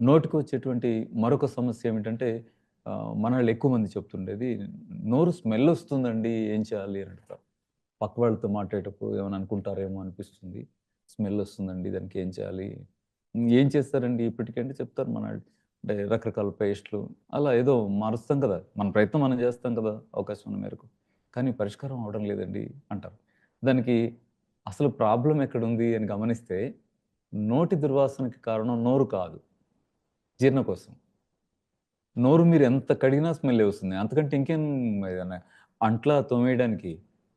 నోటికి వచ్చేటువంటి మరొక సమస్య ఏమిటంటే మనల్ని ఎక్కువ మంది చెప్తుండేది నోరు స్మెల్ వస్తుందండి ఏం చేయాలి అని అంటారు పక్క వాళ్ళతో మాట్లాడేటప్పుడు ఏమైనా అనుకుంటారేమో అనిపిస్తుంది. స్మెల్ వస్తుందండి దానికి ఏం చేయాలి? ఏం చేస్తారండి ఇప్పటికంటే చెప్తారు మన అంటే రకరకాల పేస్ట్లు అలా ఏదో మారుస్తాం కదా! మన ప్రయత్నం మనం చేస్తాం కదా! అవకాశం ఉన్న మేరకు. కానీ పరిష్కారం అవడం లేదండి అంటారు. దానికి అసలు ప్రాబ్లం ఎక్కడుంది అని గమనిస్తే నోటి దుర్వాసనకి కారణం నోరు కాదు. జీర్ణకోశం. నోరు మీరు ఎంత కడిగినా స్మెల్ వస్తుంది. అంతకంటే ఇంకేం అంట్లా తోమేయడానికి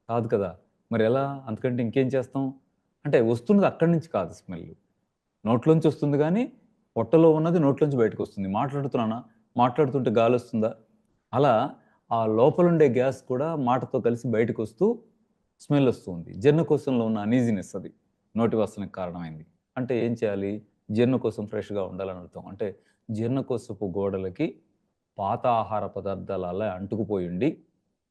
కాదు కదా! మరి ఎలా? అంతకంటే ఇంకేం చేస్తాం? అంటే వస్తున్నది అక్కడి నుంచి కాదు స్మెల్. నోట్లోంచి వస్తుంది కానీ పొట్టలో ఉన్నది నోట్లోంచి బయటకొస్తుంది. మాట్లాడుతున్నానా? మాట్లాడుతుంటే గాలొస్తుందా? అలా ఆ లోపలుండే గ్యాస్ కూడా మాటతో కలిసి బయటకొస్తూ స్మెల్ వస్తుంది జీర్ణకోశంలో ఉన్న అనీజీనెస్ అది. నోటి వాసనకు కారణమైంది. అంటే ఏం చేయాలి? జీర్ణకోశం ఫ్రెష్‌గా ఉండాలని అర్థం. అంటే జీర్ణకోశపు గోడలకి పాత ఆహార పదార్థాలు అలా అంటుకుపోయుండి,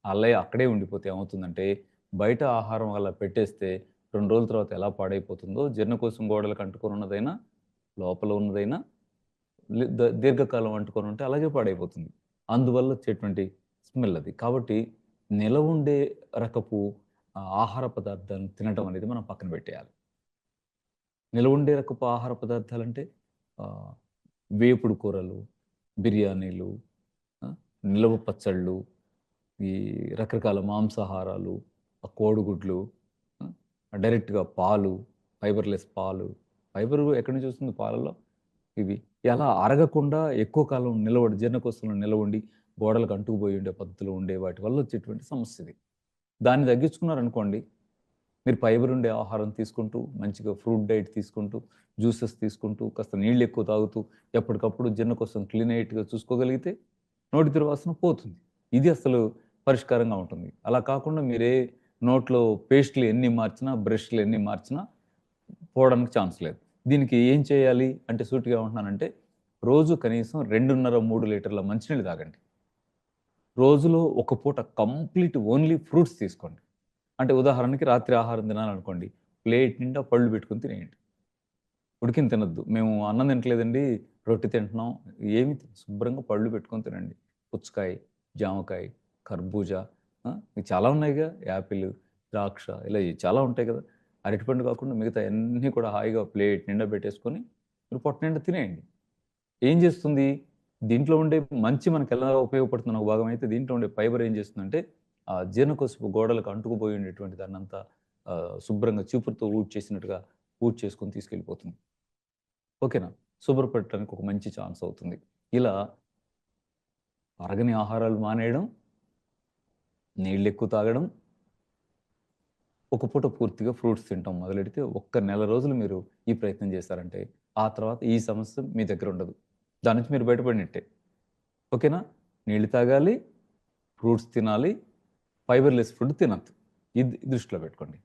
అలా అక్కడే ఉండిపోతే ఏమవుతుందంటే, బయట ఆహారం అలా పెట్టేస్తే రెండు రోజుల తర్వాత ఎలా పాడైపోతుందో జీర్ణకోశం గోడలకు అంటుకొని ఉన్నదైనా, లోపల ఉన్నదైనా ద దీర్ఘకాలం అంటుకొని ఉంటే అలాగే పాడైపోతుంది. అందువల్ల వచ్చేటువంటి స్మెల్ అది. కాబట్టి నిలవుండే రకపు ఆహార పదార్థాలను తినటం అనేది మనం పక్కన పెట్టేయాలి. నిలవుండే రకపు ఆహార పదార్థాలంటే అంటే వేపుడు కూరలు, బిర్యానీలు, నిలవ పచ్చళ్ళు, ఈ రకరకాల మాంసాహారాలు, ఆ కోడిగుడ్లు, డైరెక్ట్‌గా పాలు, ఫైబర్‌లెస్ పాలు. ఫైబర్ ఎక్కడి నుంచి వస్తుంది పాలలో? ఇవి. ఎలా అరగకుండా ఎక్కువ కాలం నిలవడి జీర్ణకోశంలో నిలవండి గోడలకు అంటుకుపోయి ఉండే పద్ధతులు ఉండే వాటి వల్ల వచ్చేటువంటి సమస్య ఇది. దాన్ని తగ్గించుకున్నారనుకోండి, మీరు ఫైబర్ ఉండే ఆహారం తీసుకుంటూ, మంచిగా ఫ్రూట్ డైట్ తీసుకుంటూ, జ్యూసెస్ తీసుకుంటూ, కాస్త నీళ్ళు ఎక్కువ తాగుతూ, ఎప్పటికప్పుడు జొన్న కోసం క్లీన్ క్లీనైట్‌గా చూసుకోగలిగితే, నోటి దుర్వాసన పోతుంది. ఇది అసలు పరిష్కారంగా ఉంటుంది. అలా కాకుండా మీరే నోట్లో పేస్ట్లు ఎన్ని మార్చినా, బ్రష్‌లు ఎన్ని మార్చినా పోవడానికి ఛాన్స్ లేదు. దీనికి ఏం చేయాలి అంటే సూటిగా ఉంటున్నానంటే రోజు కనీసం 2.5, 3 లీటర్ల మంచినీళ్ళు తాగండి. రోజులో ఒక పూట కంప్లీట్ ఓన్లీ ఫ్రూట్స్ తీసుకోండి. అంటే ఉదాహరణకి రాత్రి ఆహారం తినాలనుకోండి, ప్లేట్ నిండా పళ్ళు పెట్టుకొని తినేయండి. ఉడికిన తినొద్దు. మేము అన్నం తినట్లేదండి రొట్టె తింటున్నాం. ఏమి శుభ్రంగా పళ్ళు పెట్టుకొని తినండి. పుచ్చకాయ, జామకాయ, కర్బూజా చాలా ఉన్నాయిగా. యాపిల్, ద్రాక్ష ఇలా చాలా ఉంటాయి కదా! అరటిపండు కాకుండా మిగతాయన్నీ కూడా హాయిగా ప్లేట్ నిండా పెట్టేసుకొని, మీరు పొట్ట నిండా తినేయండి. ఏం చేస్తుంది? దీంట్లో ఉండే మంచి మనకెలా ఉపయోగపడుతున్న ఒక భాగం అయితే, దీంట్లో ఉండే ఫైబర్ ఏం చేస్తుందంటే, జీర్ణకోశపు గోడలకు అంటుకుపోయి ఉండేటువంటి దాన్నంతా అంతా శుభ్రంగా చీపురుతో ఊడ్చేసినట్టుగా ఊడ్చేసుకొని తీసుకెళ్ళిపోతుంది. ఓకేనా? శుభ్రపడటానికి ఒక మంచి ఛాన్స్ అవుతుంది. ఇలా అరగని ఆహారాలు మానేయడం, నీళ్ళు ఎక్కువ తాగడం ఒక పూట పూర్తిగా ఫ్రూట్స్ తింటాం మొదలెడితే, ఒక్క నెల రోజులు మీరు ఈ ప్రయత్నం చేశారంటే, ఆ తర్వాత ఈ సమస్య మీ దగ్గర ఉండదు. దాని నుంచి మీరు బయటపడినట్టే. ఓకేనా? నీళ్ళు తాగాలి, ఫ్రూట్స్ తినాలి, ఫైబర్‌లెస్ ఫుడ్ తినద్దు ఇది దృష్టిలో పెట్టుకోండి.